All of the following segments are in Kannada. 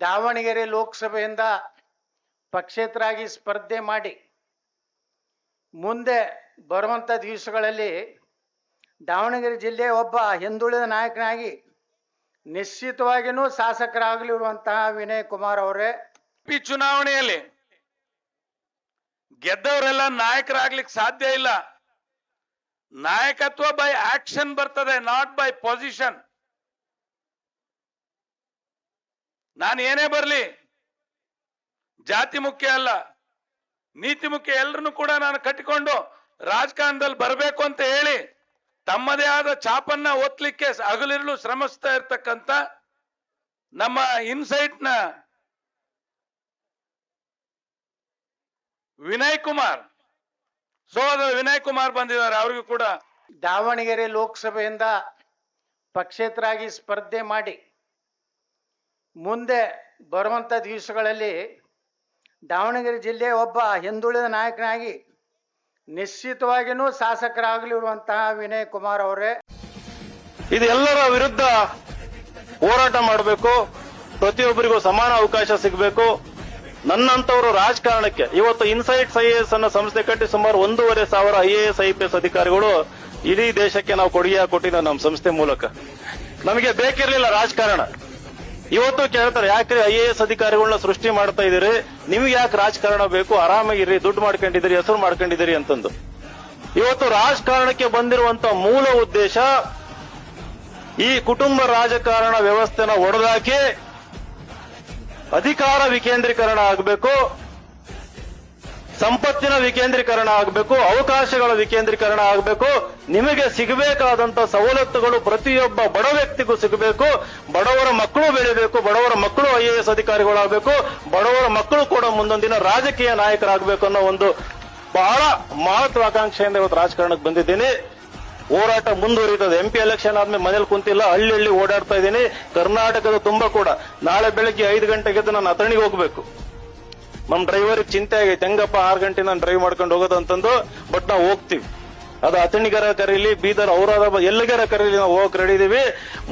ದಾವಣಗೆರೆ ಲೋಕಸಭೆಯಿಂದ ಪಕ್ಷೇತರಾಗಿ ಸ್ಪರ್ಧೆ ಮಾಡಿ ಮುಂದೆ ಬರುವಂಥ ದಿವಸಗಳಲ್ಲಿ ದಾವಣಗೆರೆ ಜಿಲ್ಲೆಯ ಒಬ್ಬ ಹಿಂದುಳಿದ ನಾಯಕನಾಗಿ ನಿಶ್ಚಿತವಾಗಿಯೂ ಶಾಸಕರಾಗಲಿರುವಂತಹ ವಿನಯ್ ಕುಮಾರ್ ಅವರೇ. ಪಿ ಚುನಾವಣೆಯಲ್ಲಿ ಗೆದ್ದವರೆಲ್ಲ ನಾಯಕರಾಗ್ಲಿಕ್ಕೆ ಸಾಧ್ಯ ಇಲ್ಲ. ನಾಯಕತ್ವ ಬೈ ಆಕ್ಷನ್ ಬರ್ತದೆ ನಾಟ್ ಬೈ ಪೊಸಿಷನ್ ನಾನು ಏನೇ ಬರಲಿ, ಜಾತಿ ಮುಖ್ಯ ಅಲ್ಲ, ನೀತಿ ಮುಖ್ಯ ಎಲ್ಲರನ್ನು ಕೂಡ ನಾನು ಕಟ್ಟಿಕೊಂಡು ರಾಜಕಾರಣದಲ್ಲಿ ಬರಬೇಕು ಅಂತ ಹೇಳಿ ತಮ್ಮದೇ ಆದ ಚಾಪನ್ನ ಒತ್ತಲಿಕ್ಕೆ ಹಗಲಿರಲು ಶ್ರಮಿಸ್ತಾ ಇರ್ತಕ್ಕಂಥ ನಮ್ಮ ಇನ್ಸೈಟ್ನ ವಿನಯ್ ಕುಮಾರ್, ಸೋದರ ವಿನಯ್ ಕುಮಾರ್ ಬಂದಿದ್ದಾರೆ, ಅವ್ರಿಗೂ ಕೂಡ. ದಾವಣಗೆರೆ ಲೋಕಸಭೆಯಿಂದ ಪಕ್ಷೇತರಾಗಿ ಸ್ಪರ್ಧೆ ಮಾಡಿ ಮುಂದೆ ಬರುವಂಥ ದಿವಸಗಳಲ್ಲಿ ದಾವಣಗೆರೆ ಜಿಲ್ಲೆ ಒಬ್ಬ ಹಿಂದುಳಿದ ನಾಯಕನಾಗಿ ನಿಶ್ಚಿತವಾಗಿಯೂ ಶಾಸಕರಾಗಲಿರುವಂತಹ ವಿನಯ್ ಕುಮಾರ್ ಅವರೇ. ಇದೆಲ್ಲರ ವಿರುದ್ಧ ಹೋರಾಟ ಮಾಡಬೇಕು. ಪ್ರತಿಯೊಬ್ಬರಿಗೂ ಸಮಾನ ಅವಕಾಶ ಸಿಗಬೇಕು. ನನ್ನಂತವರು ರಾಜಕಾರಣಕ್ಕೆ ಇವತ್ತು ಇನ್ಸೈಟ್ಸ್ ಐ ಎಸ್ ಅನ್ನೋ ಸಂಸ್ಥೆ ಕಟ್ಟಿ ಸುಮಾರು ಒಂದೂವರೆ ಸಾವಿರ I A S I P S ಅಧಿಕಾರಿಗಳು ಇಡೀ ದೇಶಕ್ಕೆ ನಾವು ಕೊಡುಗೆ ಕೊಟ್ಟಿದ್ದ ನಮ್ಮ ಸಂಸ್ಥೆ ಮೂಲಕ. ನಮಗೆ ಬೇಕಿರಲಿಲ್ಲ ರಾಜಕಾರಣ. ಇವತ್ತು ಕೇಳ್ತಾರೆ ಯಾಕ್ರಿ ಐ ಎ ಎಸ್ ಅಧಿಕಾರಿಗಳನ್ನ ಸೃಷ್ಟಿ ಮಾಡ್ತಾ ಇದೀರಿ ನಿಮ್ಗೆ ಯಾಕೆ ರಾಜಕಾರಣ ಬೇಕು? ಆರಾಮಾಗಿರಿ ದುಡ್ಡು ಮಾಡ್ಕೊಂಡಿದ್ದೀರಿ, ಹೆಸರು ಮಾಡ್ಕೊಂಡಿದ್ದೀರಿ ಅಂತಂದು. ಇವತ್ತು ರಾಜಕಾರಣಕ್ಕೆ ಬಂದಿರುವಂತ ಮೂಲ ಉದ್ದೇಶ ಈ ಕುಟುಂಬ ರಾಜಕಾರಣ ವ್ಯವಸ್ಥೆನ ಒಡೆದಾಕಿ ಅಧಿಕಾರ ವಿಕೇಂದ್ರೀಕರಣ ಆಗಬೇಕು. ಸಂಪತ್ತಿನ ವಿಕೇಂದ್ರೀಕರಣ ಆಗಬೇಕು, ಅವಕಾಶಗಳ ವಿಕೇಂದ್ರೀಕರಣ ಆಗಬೇಕು, ನಿಮಗೆ ಸಿಗಬೇಕಾದಂತ ಸವಲತ್ತುಗಳು ಪ್ರತಿಯೊಬ್ಬ ಬಡ ವ್ಯಕ್ತಿಗೂ ಸಿಗಬೇಕು, ಬಡವರ ಮಕ್ಕಳು ಬೆಳಿಬೇಕು, ಬಡವರ ಮಕ್ಕಳು ಐಎಎಸ್ ಅಧಿಕಾರಿಗಳಾಗಬೇಕು, ಬಡವರ ಮಕ್ಕಳು ಕೂಡ ಮುಂದೊಂದಿನ ರಾಜಕೀಯ ನಾಯಕರಾಗಬೇಕು ಅನ್ನೋ ಒಂದು ಬಹಳ ಮಹತ್ವಾಕಾಂಕ್ಷೆಯಿಂದ ಇವತ್ತು ರಾಜಕಾರಣಕ್ಕೆ ಬಂದಿದ್ದೀನಿ. ಹೋರಾಟ ಮುಂದುವರಿತದೆ. ಎಂ ಪಿ ಎಲೆಕ್ಷನ್ ಆದ್ಮೇಲೆ ಮನೇಲಿ ಕುಂತಿಲ್ಲ ಹಳ್ಳಿ ಹಳ್ಳಿ ಓಡಾಡ್ತಾ ಇದ್ದೀನಿ. ಕರ್ನಾಟಕದ ತುಂಬಾ ಕೂಡ. ನಾಳೆ ಬೆಳಗ್ಗೆ ಐದು ಗಂಟೆಗೆ ನಾನು ಅಥಣಿಗೆ ಹೋಗ್ಬೇಕು. ನಮ್ ಡ್ರೈವರ್ ಚಿಂತೆ ಆಗೈತೆ, ಹೆಂಗಪ್ಪ ಆರ್ ಗಂಟೆ ನಾನು ಡ್ರೈವ್ ಮಾಡ್ಕೊಂಡು ಹೋಗೋದಂತಂದು ಬಟ್ ನಾವು ಹೋಗ್ತೀವಿ. ಅದು ಅಥಣಿಗರ ಕರೀಲಿ, ಬೀದರ್ ಔರಾದಾಬಾದ್ ಎಲ್ಲಿಗರ ಕರೀಲಿ ನಾವು ಹೋಗಕ್ ರೆಡಿ ಇದೀವಿ.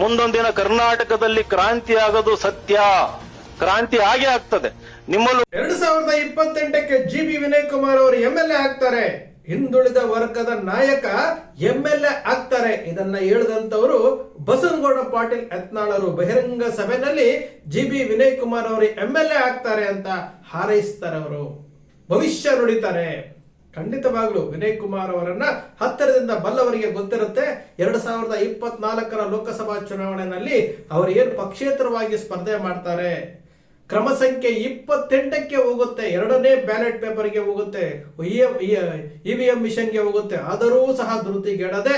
ಮುಂದೊಂದಿನ ಕರ್ನಾಟಕದಲ್ಲಿ ಕ್ರಾಂತಿ ಆಗೋದು ಸತ್ಯ. ಕ್ರಾಂತಿ ಆಗೇ ಆಗ್ತದೆ. ನಿಮ್ಮಲ್ಲೂ ಎರಡ್ ಸಾವಿರದ ಇಪ್ಪತ್ತೆಂಟಕ್ಕೆ ಜಿ ಬಿ ವಿನಯ್ ಕುಮಾರ್ ಅವರು ಎಂ ಎಲ್ ಎ ಆಗ್ತಾರೆ. ಹಿಂದುಳಿದ ವರ್ಗದ ನಾಯಕ ಎಂ ಎಲ್ ಎ ಆಗ್ತಾರೆ. ಇದನ್ನ ಹೇಳಿದಂತವರು ಬಸನಗೌಡ ಪಾಟೀಲ್ ಯತ್ನಾಳರು. ಬಹಿರಂಗ ಸಭೆಯಲ್ಲಿ ಜಿ ಬಿ ವಿನಯ್ ಕುಮಾರ್ ಅವರು ಎಂ ಎಲ್ ಎ ಆಗ್ತಾರೆ ಅಂತ ಹಾರೈಸ್ತಾರೆ ಅವರು ಭವಿಷ್ಯ ನುಡಿತಾರೆ. ಖಂಡಿತವಾಗ್ಲು ವಿನಯ್ ಕುಮಾರ್ ಅವರನ್ನ ಹತ್ತಿರದಿಂದ ಬಲ್ಲವರಿಗೆ ಗೊತ್ತಿರುತ್ತೆ. ಎರಡ್ ಸಾವಿರದ ಇಪ್ಪತ್ನಾಲ್ಕರ ಲೋಕಸಭಾ ಚುನಾವಣೆಯಲ್ಲಿ ಅವರು ಏನು ಪಕ್ಷೇತರವಾಗಿ ಸ್ಪರ್ಧೆ ಮಾಡ್ತಾರೆ? ಕ್ರಮ ಸಂಖ್ಯೆ ಇಪ್ಪತ್ತೆಂಟಕ್ಕೆ ಹೋಗುತ್ತೆ. ಎರಡನೇ ಬ್ಯಾಲೆಟ್ ಪೇಪರ್ಗೆ ಹೋಗುತ್ತೆ. ಇ ವಿ ಎಂ ಮಿಷನ್ಗೆ ಹೋಗುತ್ತೆ. ಆದರೂ ಸಹ ಧೃತಿಗೆಡದೆ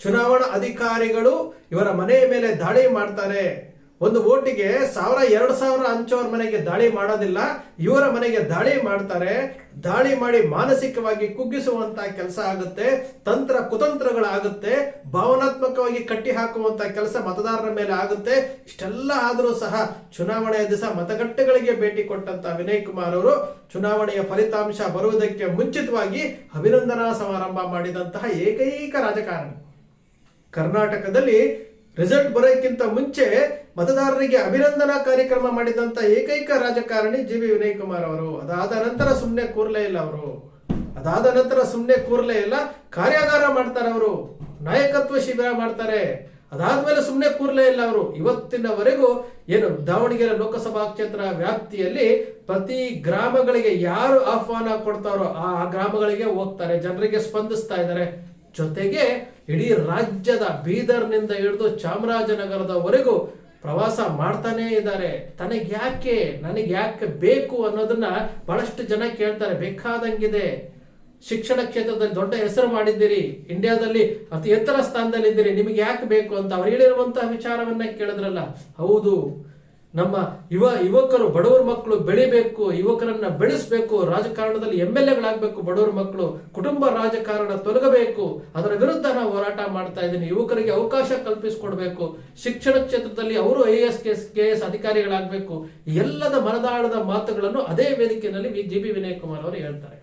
ಚುನಾವಣಾ ಅಧಿಕಾರಿಗಳು ಇವರ ಮನೆಯ ಮೇಲೆ ದಾಳಿ ಮಾಡ್ತಾರೆ. ಒಂದು ಓಟಿಗೆ ಸಾವಿರ, ಎರಡು ಸಾವಿರ ಹಂಚೋರ್ ಮನೆಗೆ ದಾಳಿ ಮಾಡೋದಿಲ್ಲ. ಇವರ ಮನೆಗೆ ದಾಳಿ ಮಾಡ್ತಾರೆ. ದಾಳಿ ಮಾಡಿ ಮಾನಸಿಕವಾಗಿ ಕುಗ್ಗಿಸುವಂತ ಕೆಲಸ ಆಗುತ್ತೆ. ತಂತ್ರ ಕುತಂತ್ರಗಳಾಗುತ್ತೆ. ಭಾವನಾತ್ಮಕವಾಗಿ ಕಟ್ಟಿ ಹಾಕುವಂತ ಕೆಲಸ ಮತದಾರರ ಮೇಲೆ ಆಗುತ್ತೆ. ಇಷ್ಟೆಲ್ಲ ಆದರೂ ಸಹ ಚುನಾವಣೆಯ ದಿವಸ ಮತಗಟ್ಟೆಗಳಿಗೆ ಭೇಟಿ ಕೊಟ್ಟಂತ ವಿನಯ್ ಕುಮಾರ್ ಅವರು ಚುನಾವಣೆಯ ಫಲಿತಾಂಶ ಬರುವುದಕ್ಕೆ ಮುಂಚಿತವಾಗಿ ಅಭಿನಂದನಾ ಸಮಾರಂಭ ಮಾಡಿದಂತಹ ಏಕೈಕ ರಾಜಕಾರಣಿ. ಕರ್ನಾಟಕದಲ್ಲಿ ರಿಸಲ್ಟ್ ಬರೋಕ್ಕಿಂತ ಮುಂಚೆ ಮತದಾರರಿಗೆ ಅಭಿನಂದನಾ ಕಾರ್ಯಕ್ರಮ ಮಾಡಿದಂತ ಏಕೈಕ ರಾಜಕಾರಣಿ ಜಿ ವಿ ವಿನಯ್ ಕುಮಾರ್ ಅವರು. ಅದಾದ ನಂತರ ಸುಮ್ಮನೆ ಕೂರ್ಲೇ ಇಲ್ಲ ಅವರು. ಅದಾದ ನಂತರ ಸುಮ್ಮನೆ ಕೂರ್ಲೇ ಇಲ್ಲ, ಕಾರ್ಯಾಗಾರ ಮಾಡ್ತಾರೆ ಅವರು. ನಾಯಕತ್ವ ಶಿಬಿರ ಮಾಡ್ತಾರೆ. ಅದಾದ್ಮೇಲೆ ಸುಮ್ಮನೆ ಕೂರ್ಲೇ ಇಲ್ಲ ಅವರು. ಇವತ್ತಿನವರೆಗೂ ಏನು ದಾವಣಗೆರೆ ಲೋಕಸಭಾ ಕ್ಷೇತ್ರ ವ್ಯಾಪ್ತಿಯಲ್ಲಿ ಪ್ರತಿ ಗ್ರಾಮಗಳಿಗೆ ಯಾರು ಆಹ್ವಾನ ಕೊಡ್ತಾರೋ ಆ ಗ್ರಾಮಗಳಿಗೆ ಹೋಗ್ತಾರೆ. ಜನರಿಗೆ ಸ್ಪಂದಿಸ್ತಾ ಇದ್ದಾರೆ. ಜೊತೆಗೆ ಇಡೀ ರಾಜ್ಯದ ಬೀದರ್ನಿಂದ ಹಿಡಿದು ಚಾಮರಾಜನಗರದವರೆಗೂ ಪ್ರವಾಸ ಮಾಡ್ತಾನೇ ಇದ್ದಾರೆ. ತನಗೆ ಯಾಕೆ, ನನಗೆ ಯಾಕೆ ಬೇಕು ಅನ್ನೋದನ್ನ ಬಹಳಷ್ಟು ಜನ ಕೇಳ್ತಾರೆ. ಬೇಕಾದಂಗಿದೆ. ಶಿಕ್ಷಣ ಕ್ಷೇತ್ರದಲ್ಲಿ ದೊಡ್ಡ ಹೆಸರು ಮಾಡಿದ್ದೀರಿ. ಇಂಡಿಯಾದಲ್ಲಿ ಅತಿ ಎತ್ತರ ಸ್ಥಾನದಲ್ಲಿದ್ದೀರಿ. ನಿಮಗೆ ಯಾಕೆ ಬೇಕು ಅಂತ ಅವ್ರು ಹೇಳಿರುವಂತಹ ವಿಚಾರವನ್ನ ಕೇಳಿದ್ರಲ್ಲ. ಹೌದು. ನಮ್ಮ ಯುವ ಯುವಕರು, ಬಡವರ ಮಕ್ಕಳು ಬೆಳಿಬೇಕು, ಯುವಕರನ್ನ ಬೆಳೆಸಬೇಕು, ರಾಜಕಾರಣದಲ್ಲಿ ಎಂ ಎಲ್ ಎಗಳಾಗಬೇಕು ಬಡವರ ಮಕ್ಕಳು ಕುಟುಂಬ ರಾಜಕಾರಣ ತೊಲಗಬೇಕು, ಅದರ ವಿರುದ್ಧ ನಾವು ಹೋರಾಟ ಮಾಡ್ತಾ ಇದ್ದೀನಿ. ಯುವಕರಿಗೆ ಅವಕಾಶ ಕಲ್ಪಿಸಿಕೊಡ್ಬೇಕು. ಶಿಕ್ಷಣ ಕ್ಷೇತ್ರದಲ್ಲಿ ಅವರು ಐ ಎಸ್ ಕೆ ಎಸ್ ಅಧಿಕಾರಿಗಳಾಗಬೇಕು. ಎಲ್ಲದ ಮನದಾಳದ ಮಾತುಗಳನ್ನು ಅದೇ ವೇದಿಕೆಯಲ್ಲಿ ಜಿ ಬಿ ವಿನಯ್ ಕುಮಾರ್ ಅವರು ಹೇಳ್ತಾರೆ.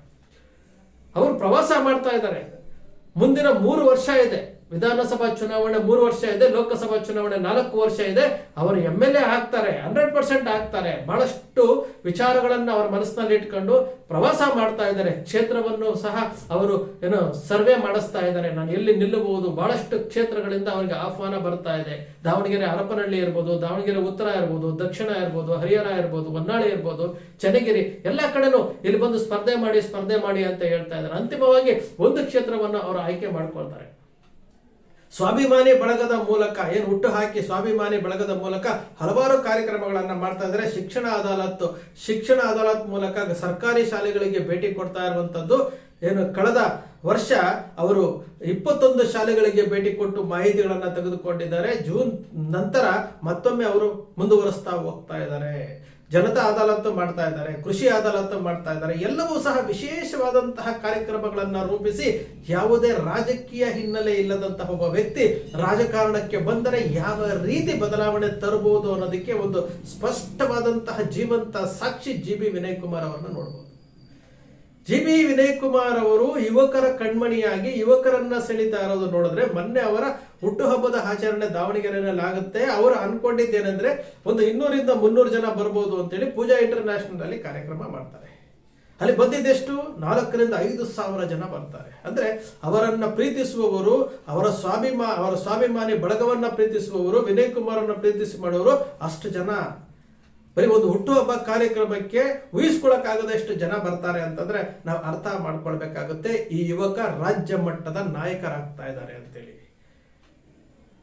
ಅವರು ಪ್ರವಾಸ ಮಾಡ್ತಾ ಇದ್ದಾರೆ. ಮುಂದಿನ ಮೂರು ವರ್ಷ ಇದೆ. ವಿಧಾನಸಭಾ ಚುನಾವಣೆ ಮೂರು ವರ್ಷ ಇದೆ, ಲೋಕಸಭಾ ಚುನಾವಣೆ ನಾಲ್ಕು ವರ್ಷ ಇದೆ. ಅವರು ಎಂ ಎಲ್ ಎ ಆಗ್ತಾರೆ ಹಂಡ್ರೆಡ್ ಪರ್ಸೆಂಟ್ ಆಗ್ತಾರೆ. ಬಹಳಷ್ಟು ವಿಚಾರಗಳನ್ನು ಅವರ ಮನಸ್ಸಿನಲ್ಲಿ ಇಟ್ಕೊಂಡು ಪ್ರವಾಸ ಮಾಡ್ತಾ ಇದ್ದಾರೆ. ಕ್ಷೇತ್ರವನ್ನು ಸಹ ಅವರು ಏನು ಸರ್ವೆ ಮಾಡಿಸ್ತಾ ಇದ್ದಾರೆ. ನಾನು ಎಲ್ಲಿ ನಿಲ್ಲಬಹುದು? ಬಹಳಷ್ಟು ಕ್ಷೇತ್ರಗಳಿಂದ ಅವರಿಗೆ ಆಹ್ವಾನ ಬರ್ತಾ ಇದೆ. ದಾವಣಗೆರೆ ಹರಪನಹಳ್ಳಿ ಇರ್ಬೋದು, ದಾವಣಗೆರೆ ಉತ್ತರ ಇರ್ಬೋದು, ದಕ್ಷಿಣ ಇರ್ಬೋದು, ಹರಿಹರ ಇರ್ಬೋದು, ಹೊನ್ನಾಳಿ ಇರ್ಬೋದು, ಚನ್ನಗಿರಿ ಎಲ್ಲ ಕಡೆನೂ ಇಲ್ಲಿ ಬಂದು ಸ್ಪರ್ಧೆ ಮಾಡಿ ಸ್ಪರ್ಧೆ ಮಾಡಿ ಅಂತ ಹೇಳ್ತಾ ಇದ್ದಾರೆ. ಅಂತಿಮವಾಗಿ ಒಂದು ಕ್ಷೇತ್ರವನ್ನು ಅವರು ಆಯ್ಕೆ ಮಾಡ್ಕೊಳ್ತಾರೆ. ಸ್ವಾಭಿಮಾನಿ ಬಳಗದ ಮೂಲಕ ಏನು ಹುಟ್ಟು ಹಾಕಿ ಸ್ವಾಭಿಮಾನಿ ಬಳಗದ ಮೂಲಕ ಹಲವಾರು ಕಾರ್ಯಕ್ರಮಗಳನ್ನು ಮಾಡ್ತಾ ಇದ್ದಾರೆ. ಶಿಕ್ಷಣ ಅದಾಲತ್ತು, ಶಿಕ್ಷಣ ಅದಾಲತ್ ಮೂಲಕ ಸರ್ಕಾರಿ ಶಾಲೆಗಳಿಗೆ ಭೇಟಿ ಕೊಡ್ತಾ ಇರುವಂತದ್ದು ಏನು ಕಳೆದ ವರ್ಷ ಅವರು ಇಪ್ಪತ್ತೊಂದು ಶಾಲೆಗಳಿಗೆ ಭೇಟಿ ಕೊಟ್ಟು ಮಾಹಿತಿಗಳನ್ನು ತೆಗೆದುಕೊಂಡಿದ್ದಾರೆ. ಜೂನ್ ನಂತರ ಮತ್ತೊಮ್ಮೆ ಅವರು ಮುಂದುವರಿಸ್ತಾ ಹೋಗ್ತಾ ಇದ್ದಾರೆ. ಜನತಾ ಅದಾಲತ್ತು ಮಾಡ್ತಾ ಇದ್ದಾರೆ, ಕೃಷಿ ಅದಾಲತ್ತು ಮಾಡ್ತಾ ಇದ್ದಾರೆ, ಎಲ್ಲವೂ ಸಹ ವಿಶೇಷವಾದಂತಹ ಕಾರ್ಯಕ್ರಮಗಳನ್ನು ರೂಪಿಸಿ ಯಾವುದೇ ರಾಜಕೀಯ ಹಿನ್ನೆಲೆ ಇಲ್ಲದಂತಹ ಒಬ್ಬ ವ್ಯಕ್ತಿ ರಾಜಕಾರಣಕ್ಕೆ ಬಂದರೆ ಯಾವ ರೀತಿ ಬದಲಾವಣೆ ತರಬಹುದು ಅನ್ನೋದಕ್ಕೆ ಒಂದು ಸ್ಪಷ್ಟವಾದಂತಹ ಜೀವಂತ ಸಾಕ್ಷಿ ಜಿ ಬಿ ವಿನಯ್ ಕುಮಾರ್ ಅವರನ್ನು ನೋಡಬಹುದು ಜಿ ಬಿ ವಿನಯ್ ಕುಮಾರ್ ಅವರು ಯುವಕರ ಕಣ್ಮಣಿಯಾಗಿ ಯುವಕರನ್ನ ಸೆಳೀತಾ ಇರೋದು ನೋಡಿದ್ರೆ ಮೊನ್ನೆ ಅವರ ಹುಟ್ಟುಹಬ್ಬದ ಆಚರಣೆ ದಾವಣಗೆರೆಯಲ್ಲಿ ಆಗುತ್ತೆ ಅವರು ಅನ್ಕೊಂಡಿದ್ದೇನೆಂದ್ರೆ ಒಂದು ಇನ್ನೂರಿಂದ ಮುನ್ನೂರು ಜನ ಬರ್ಬೋದು ಅಂತೇಳಿ ಪೂಜಾ ಇಂಟರ್ನ್ಯಾಷನಲ್ ಅಲ್ಲಿ ಕಾರ್ಯಕ್ರಮ ಮಾಡ್ತಾರೆ. ಅಲ್ಲಿ ಬಂದಿದ್ದೆಷ್ಟು? ನಾಲ್ಕರಿಂದ ಐದು ಸಾವಿರ ಜನ ಬರ್ತಾರೆ. ಅಂದ್ರೆ ಅವರನ್ನ ಪ್ರೀತಿಸುವವರು, ಅವರ ಸ್ವಾಭಿಮಾ, ಅವರ ಸ್ವಾಭಿಮಾನಿ ಬಳಗವನ್ನ ಪ್ರೀತಿಸುವವರು ವಿನಯ್ ಕುಮಾರನ್ನ ಪ್ರೀತಿಸಿ ಮಾಡೋರು ಅಷ್ಟು ಜನ. ಬರೀ ಒಂದು ಹುಟ್ಟುಹಬ್ಬ ಕಾರ್ಯಕ್ರಮಕ್ಕೆ ಊಹಿಸ್ಕೊಳಕ್ಕಾಗದಷ್ಟು ಜನ ಬರ್ತಾರೆ ಅಂತಂದ್ರೆ ನಾವು ಅರ್ಥ ಮಾಡ್ಕೊಳ್ಬೇಕಾಗುತ್ತೆ ಈ ಯುವಕ ರಾಜ್ಯ ಮಟ್ಟದ ನಾಯಕರಾಗ್ತಾ ಇದ್ದಾರೆ ಅಂತೇಳಿ.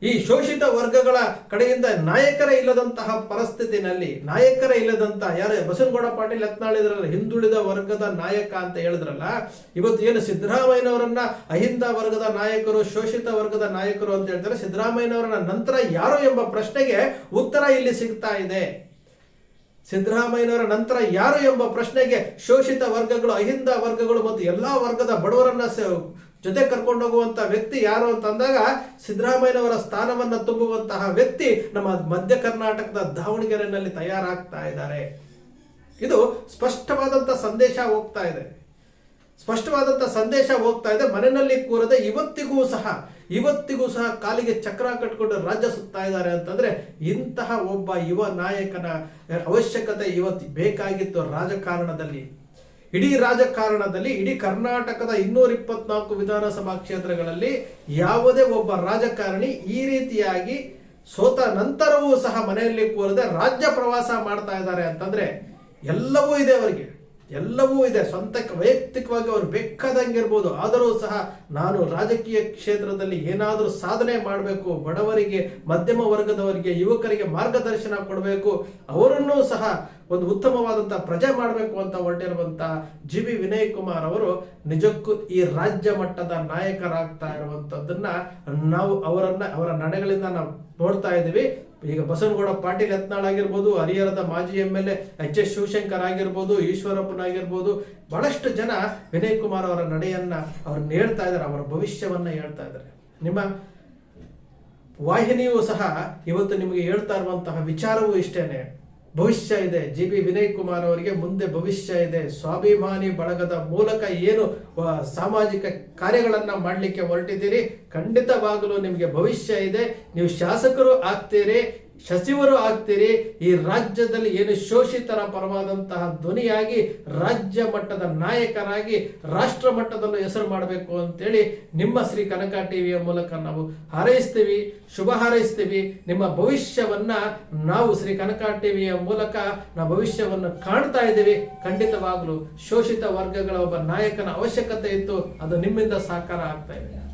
ಈ ಶೋಷಿತ ವರ್ಗಗಳ ಕಡೆಯಿಂದ ನಾಯಕರೇ ಇಲ್ಲದಂತಹ ಪರಿಸ್ಥಿತಿನಲ್ಲಿ, ನಾಯಕರೇ ಇಲ್ಲದಂತ ಯಾರು ಬಸವನಗೌಡ ಪಾಟೀಲ್ ಯತ್ನಾಳಿದ್ರಲ್ಲ ಹಿಂದುಳಿದ ವರ್ಗದ ನಾಯಕ ಅಂತ ಹೇಳಿದ್ರಲ್ಲ, ಇವತ್ತು ಏನು ಸಿದ್ದರಾಮಯ್ಯನವರನ್ನ ಅಹಿಂದ ವರ್ಗದ ನಾಯಕರು, ಶೋಷಿತ ವರ್ಗದ ನಾಯಕರು ಅಂತ ಹೇಳ್ತಾರೆ ಸಿದ್ದರಾಮಯ್ಯನವರ ನಂತರ ಯಾರು ಎಂಬ ಪ್ರಶ್ನೆಗೆ ಉತ್ತರ ಇಲ್ಲಿ ಸಿಗ್ತಾ ಇದೆ. ಸಿದ್ದರಾಮಯ್ಯನವರ ನಂತರ ಯಾರು ಎಂಬ ಪ್ರಶ್ನೆಗೆ ಶೋಷಿತ ವರ್ಗಗಳು, ಅಹಿಂದ ವರ್ಗಗಳು ಮತ್ತು ಎಲ್ಲಾ ವರ್ಗದ ಬಡವರನ್ನ ಜೊತೆ ಕರ್ಕೊಂಡು ಹೋಗುವಂತ ವ್ಯಕ್ತಿ ಯಾರು ಅಂತಂದಾಗ ಸಿದ್ದರಾಮಯ್ಯನವರ ಸ್ಥಾನವನ್ನು ತುಂಬುವಂತಹ ವ್ಯಕ್ತಿ ನಮ್ಮ ಮಧ್ಯ ಕರ್ನಾಟಕದ ದಾವಣಗೆರೆಯಲ್ಲಿ ತಯಾರಾಗ್ತಾ ಇದ್ದಾರೆ. ಇದು ಸ್ಪಷ್ಟವಾದಂತ ಸಂದೇಶ ಹೋಗ್ತಾ ಇದೆ. ಸ್ಪಷ್ಟವಾದಂತ ಸಂದೇಶ ಹೋಗ್ತಾ ಇದೆ. ಮನೆಯಲ್ಲಿ ಕೂರದೆ ಇವತ್ತಿಗೂ ಸಹ ಇವತ್ತಿಗೂ ಸಹ ಕಾಲಿಗೆ ಚಕ್ರ ಕಟ್ಕೊಂಡು ರಾಜ್ಯ ಸುತ್ತಾ ಇದ್ದಾರೆ ಅಂತಂದ್ರೆ ಇಂತಹ ಒಬ್ಬ ಯುವ ನಾಯಕನ ಅವಶ್ಯಕತೆ ಇವತ್ತು ಬೇಕಾಗಿತ್ತು ರಾಜಕಾರಣದಲ್ಲಿ. ಇಡೀ ರಾಜಕಾರಣದಲ್ಲಿ, ಇಡೀ ಕರ್ನಾಟಕದ ಇನ್ನೂರ ಇಪ್ಪತ್ನಾಲ್ಕು ವಿಧಾನಸಭಾ ಕ್ಷೇತ್ರಗಳಲ್ಲಿ ಯಾವುದೇ ಒಬ್ಬ ರಾಜಕಾರಣಿ ಈ ರೀತಿಯಾಗಿ ಸೋತ ನಂತರವೂ ಸಹ ಮನೆಯಲ್ಲಿ ಕೂರದೆ ರಾಜ್ಯ ಪ್ರವಾಸ ಮಾಡ್ತಾ ಇದ್ದಾರೆ ಅಂತಂದ್ರೆ ಎಲ್ಲವೂ ಇದೆ ಅವರಿಗೆ. ಎಲ್ಲವೂ ಇದೆ. ಸ್ವಂತಕ್ಕೆ ವೈಯಕ್ತಿಕವಾಗಿ ಅವರು ಬೇಕಾದಂಗಿರ್ಬೋದು ಆದರೂ ಸಹ ನಾನು ರಾಜಕೀಯ ಕ್ಷೇತ್ರದಲ್ಲಿ ಏನಾದರೂ ಸಾಧನೆ ಮಾಡಬೇಕು, ಬಡವರಿಗೆ, ಮಧ್ಯಮ ವರ್ಗದವರಿಗೆ, ಯುವಕರಿಗೆ ಮಾರ್ಗದರ್ಶನ ಕೊಡಬೇಕು, ಅವರನ್ನೂ ಸಹ ಒಂದು ಉತ್ತಮವಾದಂಥ ಪ್ರಜೆ ಮಾಡಬೇಕು ಅಂತ ಹೊರಟಿರುವಂತ ಜಿ ಬಿ ವಿನಯ್ ಕುಮಾರ್ ಅವರು ನಿಜಕ್ಕೂ ಈ ರಾಜ್ಯ ಮಟ್ಟದ ನಾಯಕರಾಗ್ತಾ ಇರುವಂತದ್ದನ್ನ ನಾವು ಅವರನ್ನ, ಅವರ ನಡೆಗಳಿಂದ ನಾವು ನೋಡ್ತಾ ಇದ್ದೀವಿ. ಈಗ ಬಸವನಗೌಡ ಪಾಟೀಲ್ ಯತ್ನಾಳ್ ಆಗಿರ್ಬೋದು, ಹರಿಹರದ ಮಾಜಿ M L H S Shivashankar ಆಗಿರ್ಬೋದು, ಈಶ್ವರಪ್ಪನಾಗಿರ್ಬೋದು, ಬಹಳಷ್ಟು ಜನ ವಿನಯ್ ಕುಮಾರ್ ಅವರ ನಡೆಯನ್ನ ಅವ್ರನ್ನ ಹೇಳ್ತಾ ಇದ್ದಾರೆ ಅವರ ಭವಿಷ್ಯವನ್ನ ಹೇಳ್ತಾ ಇದ್ದಾರೆ ನಿಮ್ಮ ವಾಹಿನಿಯೂ ಸಹ ಇವತ್ತು ನಿಮಗೆ ಹೇಳ್ತಾ ಇರುವಂತಹ ವಿಚಾರವೂ ಇಷ್ಟೇನೆ. ಭವಿಷ್ಯ ಇದೆ. ಜಿ ಬಿ ವಿನಯ್ ಕುಮಾರ್ ಅವರಿಗೆ ಮುಂದೆ ಭವಿಷ್ಯ ಇದೆ. ಸ್ವಾಭಿಮಾನಿ ಬಳಗದ ಮೂಲಕ ಏನು ಸಾಮಾಜಿಕ ಕಾರ್ಯಗಳನ್ನು ಮಾಡಲಿಕ್ಕೆ ಹೊರಟಿದ್ದೀರಿ? ಖಂಡಿತವಾಗಲೂ ನಿಮಗೆ ಭವಿಷ್ಯ ಇದೆ. ನೀವು ಶಾಸಕರು ಆಗ್ತೀರಿ. ಸಚಿವರು ಆಗ್ತೀರಿ, ಈ ರಾಜ್ಯದಲ್ಲಿ ಏನು ಶೋಷಿತರ ಪರವಾದಂತಹ ಧ್ವನಿಯಾಗಿ ರಾಜ್ಯ ಮಟ್ಟದ ನಾಯಕರಾಗಿ ರಾಷ್ಟ್ರ ಮಟ್ಟದಲ್ಲೂ ಹೆಸರು ಮಾಡಬೇಕು ಅಂತೇಳಿ ನಿಮ್ಮ ಶ್ರೀ ಕನಕ ಟಿವಿಯ ಮೂಲಕ ನಾವು ಹಾರೈಸ್ತೀವಿ, ಶುಭ ಹಾರೈಸ್ತೀವಿ. ನಿಮ್ಮ ಭವಿಷ್ಯವನ್ನ ನಾವು ಶ್ರೀ ಕನಕ ಟಿವಿಯ ಮೂಲಕ ನಾವು ಭವಿಷ್ಯವನ್ನು ಕಾಣ್ತಾ ಇದ್ದೀವಿ. ಖಂಡಿತವಾಗ್ಲೂ ಶೋಷಿತ ವರ್ಗಗಳ ಒಬ್ಬ ನಾಯಕನ ಅವಶ್ಯಕತೆ ಇತ್ತು, ಅದು ನಿಮ್ಮಿಂದ ಸಾಕಾರ ಆಗ್ತಾ ಇದೆ.